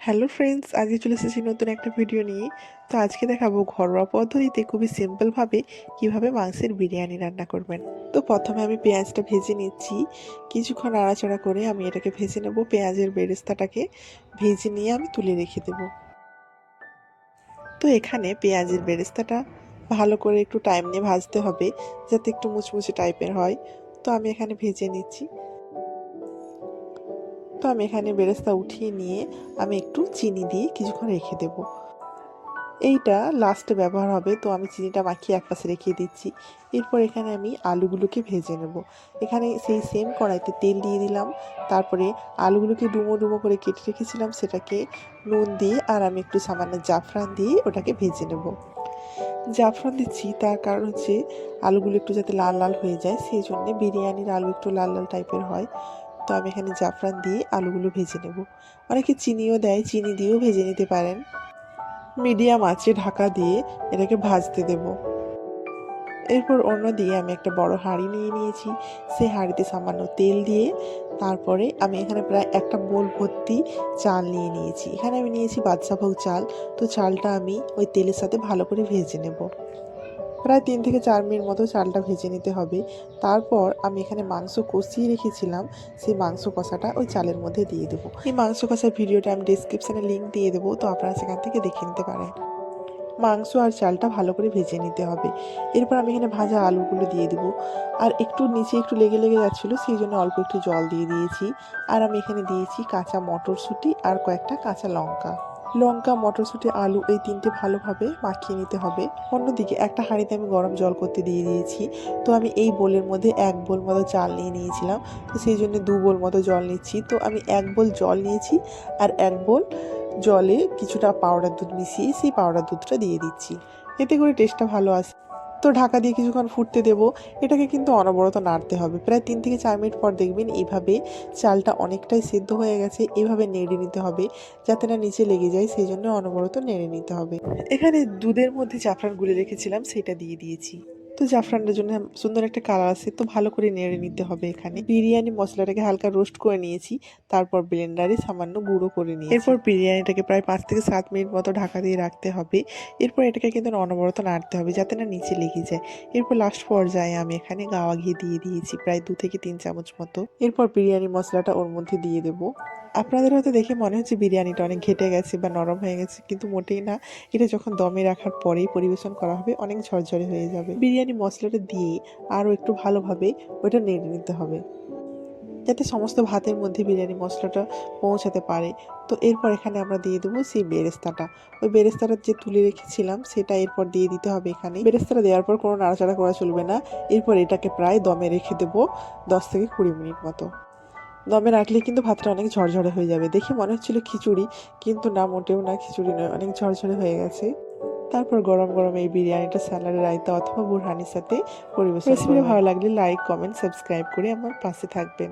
Hello friends আজকে চলে এসেছি নতুন একটা ভিডিও নিয়ে। তো আজকে দেখাবো ঘরোয়া পদ্ধতিতে খুবই সিম্পলভাবে কীভাবে মাংসের বিরিয়ানি রান্না করবেন। তো প্রথমে আমি পেঁয়াজটা ভেজে নিচ্ছি। কিছুক্ষণ নাড়াচাড়া করে আমি এটাকে ভেজে নেব। পেঁয়াজের বেরেস্তাটাকে ভেজে নিয়ে আমি তুলে রেখে দেব। তো এখানে পেঁয়াজের বেরেস্তাটা ভালো করে একটু টাইম নিয়ে ভাজতে হবে, যাতে একটু মুচমুচে টাইপের হয়। তো আমি এখানে ভেজে নিচ্ছি। তো আমি এখানে বেরেস্তা উঠিয়ে নিয়ে আমি একটু চিনি দিয়ে কিছুক্ষণ রেখে দেব। এইটা লাস্টে ব্যবহার হবে, তো আমি চিনিটা মাখিয়ে একপাশে রেখে দিচ্ছি। এরপর এখানে আমি আলুগুলোকে ভেজে নেব। এখানে সেই সেম কড়াইতে তেল দিয়ে দিলাম। তারপরে আলুগুলোকে ডুমো ডুমো করে কেটে রেখেছিলাম সেটাকে নুন দিয়ে, আর আমি একটু সামান্য জাফরান দিয়ে ওটাকে ভেজে নেব। জাফরান দিচ্ছি, তার কারণ হচ্ছে আলুগুলো একটু যাতে লাল লাল হয়ে যায়, সেই জন্যে বিরিয়ানির আলু একটু লাল লাল টাইপের হয়। তো আমি এখানে জাফরান দিয়ে আলুগুলো ভেজে নেব। অনেকে চিনিও দেয়, চিনি দিয়েও ভেজে নিতে পারেন। মিডিয়াম আঁচে ঢাকা দিয়ে এটাকে ভাজতে দেব। এরপর অন্য দিয়ে আমি একটা বড় হাঁড়ি নিয়ে নিয়েছি। সেই হাঁড়িতে সামান্য তেল দিয়ে তারপরে আমি এখানে প্রায় একটা বোল ভর্তি চাল নিয়ে নিয়েছি। এখানে আমি নিয়েছি বাদশাভোগ চাল। তো চালটা আমি ওই তেলের সাথে ভালো করে ভেজে নেব। প্রায় তিন থেকে চার মিনিট মতো চালটা ভেজে নিতে হবে। তারপর আমি এখানে মাংস কষিয়ে রেখেছিলাম। সেই মাংস কষাটা ওই চালের মধ্যে দিয়ে দেবো। এই মাংস কষার ভিডিওটা আমি ডিসক্রিপশানে লিঙ্ক দিয়ে দেবো, তো আপনারা সেখান থেকে দেখে নিতে পারেন। মাংস আর চালটা ভালো করে ভেজে নিতে হবে। এরপর আমি এখানে ভাজা আলুগুলো দিয়ে দেবো। আর একটু নিচে একটু লেগে লেগে যাচ্ছিল, সেই জন্য অল্প একটু জল দিয়ে দিয়েছি। আর আমি এখানে দিয়েছি কাঁচা মটরশুঁটি আর কয়েকটা কাঁচা লঙ্কা। লঙ্কা, মটরশুঁটি, আলু এই তিনটে ভালোভাবে মাখিয়ে নিতে হবে। অন্যদিকে একটা হাঁড়িতে আমি গরম জল করতে দিয়ে দিয়েছি। তো আমি এই বোলের মধ্যে এক বোল মতো চাল নিয়ে নিয়েছিলাম। তো সেই জন্য দু বোল মতো জল নিচ্ছি। তো আমি এক বোল জল নিয়েছি আর এক বোল জলে কিছুটা পাউডার দুধ মিশিয়ে সেই পাউডার দুধটা দিয়ে দিচ্ছি। এতে করে টেস্টটা ভালো আসে। তো ঢাকা দিয়ে কিছুক্ষণ ফুটতে দেবো। এটাকে কিন্তু অনবরত নাড়তে হবে। প্রায় তিন থেকে চার মিনিট পর দেখবেন এভাবে চালটা অনেকটাই সেদ্ধ হয়ে গেছে। এভাবে নেড়ে নিতে হবে যাতে না নিচে লেগে যায়, সেই জন্য অনবরত নেড়ে নিতে হবে। এখানে দুধের মধ্যে জাফরান গুলে রেখেছিলাম, সেটা দিয়ে দিয়েছি। তো জাফরানের জন্য সুন্দর একটা কালার আছে, তো ভালো করে নেড়ে নিতে হবে এখানে। বিরিয়ানি মশলাটাকে হালকা রোস্ট করে নিয়েছি, তারপর ব্লেন্ডারে সামান্য গুঁড়ো করে নিয়েছি। এরপর বিরিয়ানিটাকে প্রায় পাঁচ থেকে সাত মিনিট মতো ঢাকা দিয়ে রাখতে হবে। এরপর এটাকে কিন্তু অনবরত নাড়তে হবে যাতে না নিচে লেগে যায়। এরপর লাস্ট পর্যায়ে আমি এখানে গাওয়া ঘি দিয়ে দিয়েছি, প্রায় দু থেকে তিন চামচ মতো। এরপর বিরিয়ানি মশলাটা ওর মধ্যে দিয়ে দেবো। আপনাদের হয়তো দেখে মনে হচ্ছে বিরিয়ানিটা অনেক ঘেটে গেছে বা নরম হয়ে গেছে, কিন্তু মোটেই না। এটা যখন দমে রাখার পরেই পরিবেশন করা হবে, অনেক ঝরঝরে হয়ে যাবে। বিরিয়ানি মশলাটা দিয়ে আরও একটু ভালোভাবে ওইটা নেড়ে নিতে হবে। যাতে সমস্ত ভাতের মধ্যে বিরিয়ানি মশলাটা পৌঁছাতে পারে। তো এরপর এখানে আমরা দিয়ে দেবো সেই বেরেস্তাটা। ওই বেরেস্তাটা যে তুলে রেখেছিলাম, সেটা এরপর দিয়ে দিতে হবে এখানে। বেরেস্তাটা দেওয়ার পর কোনো নাড়াচাড়া করা চলবে না। এরপর এটাকে প্রায় দমে রেখে দেবো দশ থেকে কুড়ি মিনিট মতো। দমে রাখলে কিন্তু ভাতটা অনেক ঝরঝরে হয়ে যাবে। দেখে মনে হচ্ছিল খিচুড়ি কিন্তু না মোটেও না খিচুড়ি নয় অনেক ঝরঝরে হয়ে গেছে। তারপর গরম গরম এই বিরিয়ানিটা স্যালাডের রায়তা অথবা বুরহানির সাথে পরিবেশন রেসিপিটা ভালো লাগলে লাইক কমেন্ট সাবস্ক্রাইব করে আমার পাশে থাকবেন।